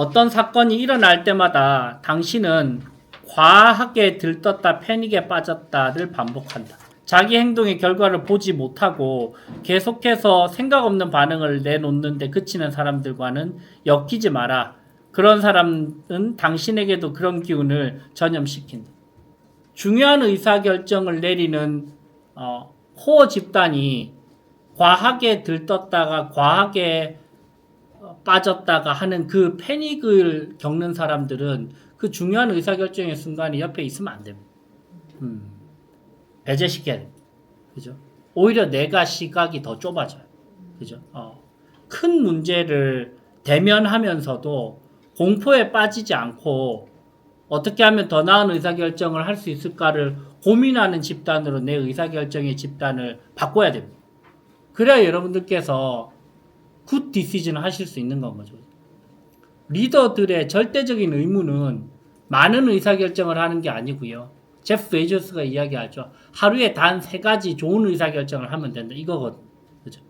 어떤 사건이 일어날 때마다 당신은 과하게 들떴다 패닉에 빠졌다를 반복한다. 자기 행동의 결과를 보지 못하고 계속해서 생각 없는 반응을 내놓는데 그치는 사람들과는 엮이지 마라. 그런 사람은 당신에게도 그런 기운을 전염시킨다. 중요한 의사결정을 내리는 어, 코어 집단이 과하게 들떴다가 과하게 어, 빠졌다가 하는 그 패닉을 겪는 사람들은 그 중요한 의사결정의 순간에 옆에 있으면 안 됩니다. 음, 배제시켜야. 그죠? 오히려 내가 시각이 더 좁아져요. 그죠? 어, 큰 문제를 대면하면서도 공포에 빠지지 않고 어떻게 하면 더 나은 의사결정을 할 수 있을까를 고민하는 집단으로 내 의사결정의 집단을 바꿔야 됩니다. 그래야 여러분들께서 굿 디시즌을 하실 수 있는 건 거죠. 리더들의 절대적인 의무는 많은 의사결정을 하는 게 아니고요. 제프 베이저스가 이야기하죠. 하루에 단 세 가지 좋은 의사결정을 하면 된다. 이거거든요.